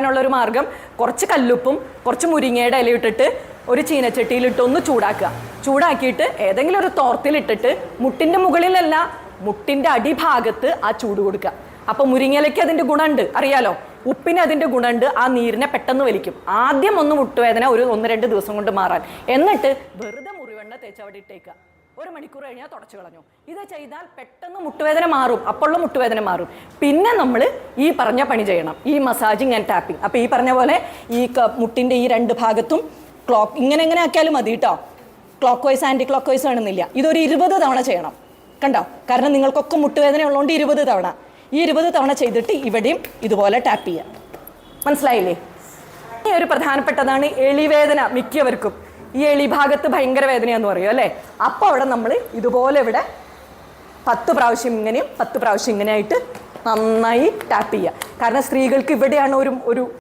അതിനുള്ള ഒരു മാർഗം കുറച്ച് കല്ലുപ്പും കുറച്ച് മുരിങ്ങയുടെ ഇലയിട്ടിട്ട് ഒരു ചീനച്ചട്ടിയിലിട്ട് ഒന്ന് ചൂടാക്കുക. ചൂടാക്കിയിട്ട് ഏതെങ്കിലും ഒരു തോർത്തിലിട്ടിട്ട് മുട്ടിന്റെ മുകളിലല്ല മുട്ടിന്റെ അടിഭാഗത്ത് ആ ചൂട് കൊടുക്കുക. അപ്പോൾ മുരിങ്ങയിലയ്ക്ക് അതിന്റെ ഗുണമുണ്ട് അറിയാലോ? ഉപ്പിന് അതിന്റെ ഗുണമുണ്ട് ആ നീരിനെ പെട്ടെന്ന് വലിക്കും. ആദ്യം ഒന്ന് മുട്ടുവേദന ഒരു ഒന്ന് രണ്ട് ദിവസം കൊണ്ട് മാറാൻ. എന്നിട്ട് വെറുതെ മുറിവെണ്ണ തേച്ച് അവിടെ ഇട്ടേക്കുക. ഒരു മണിക്കൂർ കഴിഞ്ഞാൽ തുടച്ചു കളഞ്ഞു. ഇത് ചെയ്താൽ പെട്ടെന്ന് മുട്ടുവേദന മാറും. അപ്പോഴുള്ള മുട്ടുവേദന മാറും. പിന്നെ നമ്മൾ ഈ പറഞ്ഞ പണി ചെയ്യണം. ഈ മസാജിങ് ആൻഡ് ടാപ്പിംഗ് അപ്പോൾ ഈ പറഞ്ഞ പോലെ ഈ മുട്ടിന്റെ ഈ രണ്ട് ഭാഗത്തും ക്ലോക്ക് ഇങ്ങനെ എങ്ങനെ ആക്കിയാലും മതി കേട്ടോ clockwise anticlockwise ആണെന്നില്ല ഇതൊരു ഇരുപത് തവണ ചെയ്യണം. കണ്ടോ? കാരണം നിങ്ങൾക്കൊക്കെ മുട്ടുവേദന ഉള്ളതുകൊണ്ട് ഇരുപത് തവണ. ഈ ഇരുപത് തവണ ചെയ്തിട്ട് ഇവിടെയും ഇതുപോലെ ടാപ്പ് ചെയ്യാം. മനസ്സിലായില്ലേ? ഒരു പ്രധാനപ്പെട്ടതാണ് എളിവേദന മിക്കവർക്കും. ഈ എളി ഭാഗത്ത് ഭയങ്കര വേദനയാന്ന് പറയും അല്ലേ? അപ്പോൾ അവിടെ നമ്മൾ ഇതുപോലെ ഇവിടെ പത്ത് പ്രാവശ്യം ഇങ്ങനെയും പത്ത് പ്രാവശ്യം ഇങ്ങനെയായിട്ട് നന്നായി ടാപ്പ് ചെയ്യുക. കാരണം സ്ത്രീകൾക്ക് ഇവിടെയാണ് ഒരു ഒരു